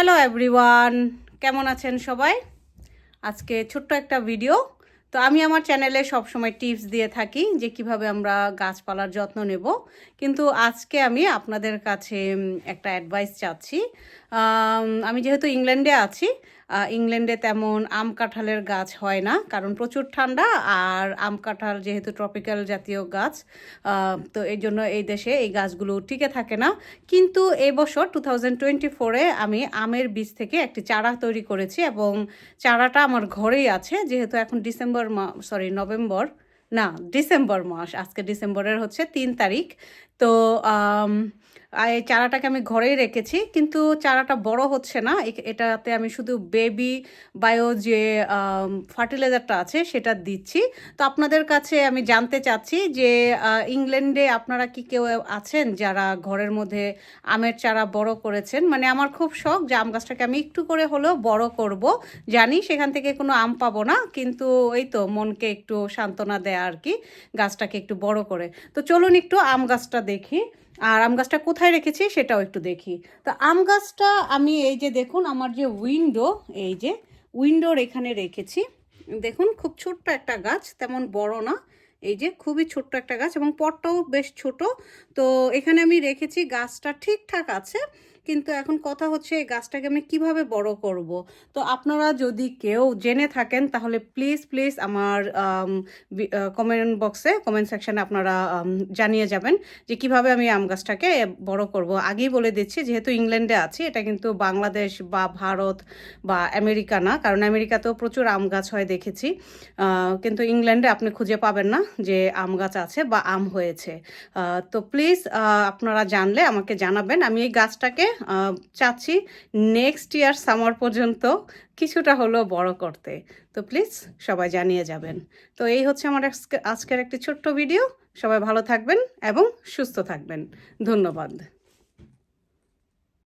Hello everyone কেমন আছেন সবাই? আজকে ছোট্ট একটা ভিডিও তো আমি আমার চ্যানেলে সবসময় টিপস দিয়ে থাকি যে কীভাবে আমরা গাছপালার যত্ন নেব। কিন্তু আজকে আমি আপনাদের কাছে একটা অ্যাডভাইস চাচ্ছি। আমি যেহেতু ইংল্যান্ডে আছি ইংল্যান্ডে তেমন আম কাঁঠালের গাছ হয় না, কারণ প্রচুর ঠান্ডা আর আম কাঁঠাল যেহেতু ট্রপিক্যাল জাতীয় গাছ তো এই জন্য এই দেশে এই গাছগুলো টিকে থাকে না। কিন্তু এই বছর টু থাউজেন্ড টোয়েন্টি ফোরে আমি আমের বীজ থেকে একটি চারা তৈরি করেছি এবং চারাটা আমার ঘরেই আছে, যেহেতু এখন ডিসেম্বর মা সরি নভেম্বর না, ডিসেম্বর মাস, আজকে ডিসেম্বরের হচ্ছে তিন তারিখ। তো এই চারাটাকে আমি ঘরেই রেখেছি, কিন্তু চারাটা বড় হচ্ছে না। এটাতে আমি শুধু বেবি বায়ো যে ফার্টিলাইজারটা আছে, সেটা দিচ্ছি। তো আপনাদের কাছে আমি জানতে চাচ্ছি যে ইংল্যান্ডে আপনারা কি কেউ আছেন যারা ঘরের মধ্যে আমের চারা বড় করেছেন? মানে আমার খুব শখ যে আম গাছটাকে আমি একটু করে হলেও বড় করব। জানি সেখান থেকে কোনো আম পাবো না, কিন্তু এই তো মনকে একটু সান্ত্বনা দেয় আর কি গাছটাকে একটু বড় করে। তো চলুন একটু আম গাছটা দেখি। আর আম গাছটা কোথায় রেখেছি সেটাও একটু দেখি। তো আম গাছটা আমি এই যে দেখুন, আমার যে উইন্ডো, এই যে উইন্ডোর এখানে রেখেছি। দেখুন, খুব ছোট্ট একটা গাছ, তেমন বড় না। এই যে খুবই ছোট্ট একটা গাছ এবং পটটাও বেশ ছোট। তো এখানে আমি রেখেছি গাছটা ঠিকঠাক আছে। কিন্তু এখন কথা হচ্ছে এই গাছটাকে আমি কীভাবে বড় করব। তো আপনারা যদি কেউ জেনে থাকেন, তাহলে প্লিজ প্লিজ আমার কমেন্ট বক্সে কমেন্ট সেকশানে আপনারা জানিয়ে যাবেন যে কীভাবে আমি আম গাছটাকে বড় করব। আগেই বলে দিচ্ছি, যেহেতু ইংল্যান্ডে আছি, এটা কিন্তু বাংলাদেশ বা ভারত বা আমেরিকা না, কারণ আমেরিকাতেও প্রচুর আম গাছ হয় দেখেছি। কিন্তু ইংল্যান্ডে আপনি খুঁজে পাবেন না যে আম গাছ আছে বা আম হয়েছে। তো প্লিজ আপনারা জানলে আমাকে জানাবেন। আমি এই গাছটাকে চাচ্ছি নেক্সট ইয়ার সামার পর্যন্ত কিছুটা হলো বড় করতে। তো প্লিজ সবাই জানিয়ে যাবেন। তো এই হচ্ছে আমার আজকে- আজকের একটি ছোট্ট ভিডিও সবাই ভালো থাকবেন এবং সুস্থ থাকবেন। ধন্যবাদ।